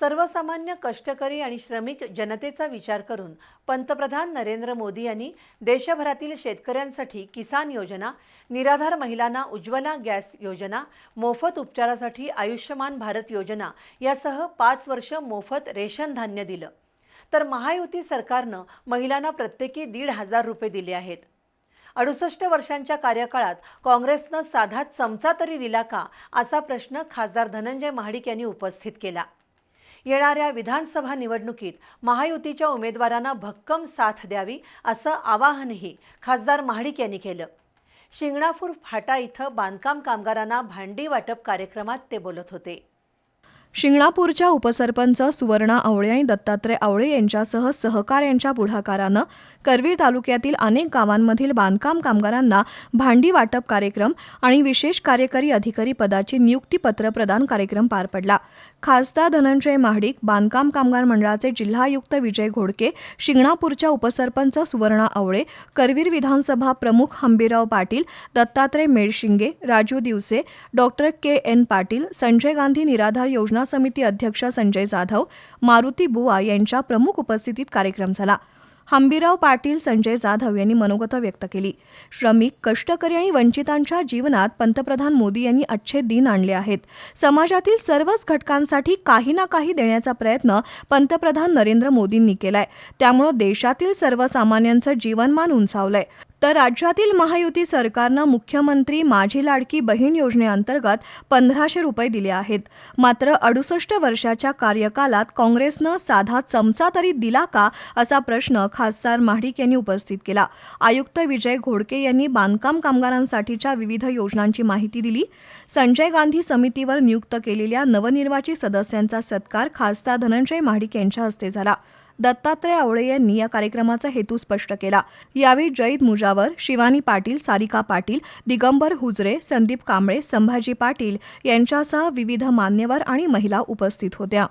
सर्वसामान्य कष्टकरी आणि श्रमिक जनतेचा विचार करून पंतप्रधान नरेंद्र मोदी यांनी देशभरातील शेतकऱ्यांसाठी किसान योजना निराधार महिलांना उज्ज्वला गॅस योजना मोफत उपचारासाठी आयुष्यमान भारत योजना यासह पाच वर्ष मोफत रेशन धान्य दिलं. तर महायुती सरकारनं महिलांना प्रत्येकी दीड हजार रुपये दिले आहेत. अडुसष्ट वर्षांच्या कार्यकाळात काँग्रेसनं साधा चमचा तरी दिला का असा प्रश्न खासदार धनंजय महाडिक यांनी उपस्थित केला. येणाऱ्या विधानसभा निवडणुकीत महायुतीच्या उमेदवारांना भक्कम साथ द्यावी असं आवाहनही खासदार महाडिक यांनी केलं. शिंगणापूर फाटा इथं बांधकाम कामगारांना भांडी वाटप कार्यक्रमात ते बोलत होते. शिंगणापूरच्या उपसरपंच सुवर्णा आवळे आणि दत्तात्रय आवळे यांच्यासह सहकार यांच्या पुढाकारानं करवीर तालुक्यातील अनेक गावांमधील बांधकाम कामगारांना भांडी वाटप कार्यक्रम आणि विशेष कार्यकारी अधिकारी पदाची नियुक्तीपत्र प्रदान कार्यक्रम पार पडला. खासदार धनंजय महाडिक बांधकाम कामगार मंडळाचे जिल्हायुक्त विजय घोडके शिंगणापूरच्या उपसरपंच सुवर्णा आवळे करवीर विधानसभा प्रमुख Hambirrao Patil Dattatray Medshinge Raju Divase doctor K N Patil Sanjay Gandhi Niradhar Yojana Yojana समिती अध्यक्ष संजय जाधव मारुती बुवा यांच्या प्रमुख उपस्थितीत कार्यक्रम झाला. हंबीराव पाटील संजय जाधव यांनी मनोगतं व्यक्त केली. श्रमिक कष्टकरी आणि वंचितांच्या जीवनात पंतप्रधान मोदी यांनी अच्छे दिन आणले आहेत. समाजातील सर्वच घटकांसाठी काही ना काही देण्याचा प्रयत्न पंतप्रधान नरेंद्र मोदींनी केलाय. त्यामुळं देशातील सर्वसामान्यांचं जीवनमान उंचावलंय. तर राज्यातील महायुती सरकारनं मुख्यमंत्री माझी लाडकी बहीण योजनेअंतर्गत पंधराशे रुपये दिले आहेत. मात्र अडुसष्ट वर्षाच्या कार्यकालात काँग्रेसनं साधा चमचा तरी दिला का असा प्रश्न खासदार महाडिक यांनी उपस्थित केला. आयुक्त विजय घोडके यांनी बांधकाम कामगारांसाठीच्या विविध योजनांची माहिती दिली. संजय गांधी समितीवर नियुक्त केलेल्या नवनिर्वाचित सदस्यांचा सत्कार खासदार धनंजय महाडिक यांच्या हस्ते झाला. दत्तात्रय आवळे यांनी या कार्यक्रमाचा हेतू स्पष्ट केला. यावेळी जयद मुजावर शिवानी पाटील सारिका पाटील दिगंबर हुजरे संदीप कांबळे संभाजी पाटील यांच्यासह विविध मान्यवर आणि महिला उपस्थित होत्या.